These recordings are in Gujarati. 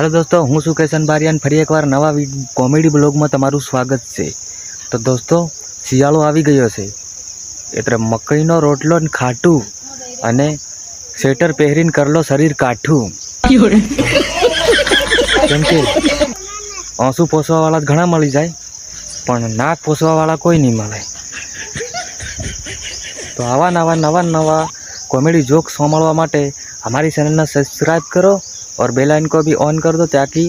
હાલો દોસ્તો, હું સુકેશન કેશન બારિયાન. ફરી એકવાર નવા કોમેડી બ્લોગમાં તમારું સ્વાગત છે. તો દોસ્તો, શિયાળો આવી ગયો છે. એટલે મકઈનો રોટલો ખાટું અને સ્વેટર પહેરીને કરલો શરીર કાઠું. કેમ કે, આંસુ પોસવાવાળા ઘણા મળી જાય, પણ નાક પોસવાવાળા કોઈ નહીં મળે. તો આવા નવા નવા નવા कॉमेडी जोक्स સાંભળવા માટે हमारी चैनल ने सब्सक्राइब करो और बेल आइकन को भी ऑन कर दो ताकि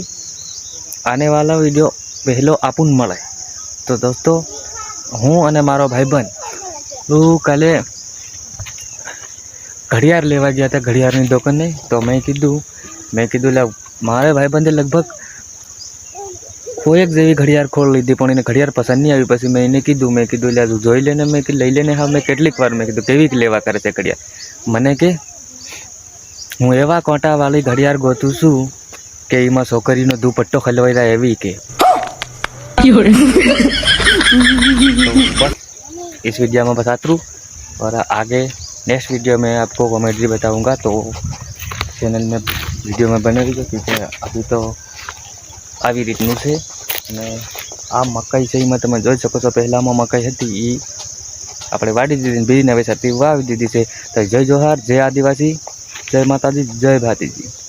आने वाला वीडियो પહેલો આપુન મળે તો દોસ્તો હું અને મારો ભાઈબંધ હું કાલે ઘડિયાળ લેવા ગયા હતા ઘડિયાળની દુકાને તો મેં કીધું મેં કીધું લે મારે ભાઈબંધે લગભગ કોઈ એક જેવી ઘડિયાળ ખોલ લીધી પણ એને ઘડિયાળ પસંદ નહીં આવી પછી મેં એને કીધું મેં કીધું લે તું જોઈ લેને મેં કીધું લઈ લેને હા મેં કેટલીક વાર મેં કીધું કેવી લેવા કરે છે ઘડિયાળ મને કે હું એવા કોટાવાળી ઘડિયાળ ગોતું છું કે એમાં છોકરીનો દુપટ્ટો ખલવાઈ જાય એવી કે तो बस इस वीडियो में बता दूँ और आगे नेक्स्ट वीडियो में आपको कॉमेडी बताऊंगा तो चैनल में वीडियो में बने रहिए क्योंकि अभी तो આવી રીતનું છે અને આ મકાઈ છે એમાં તમે જોઈ શકો છો પહેલાંમાં મકાઈ હતી એ આપણે વાડી દીધી બીજી નવી હતી વાવી દીધી છે. તો જય જોહાર, જય આદિવાસી, જય માતાજી, જય ભાતીજી.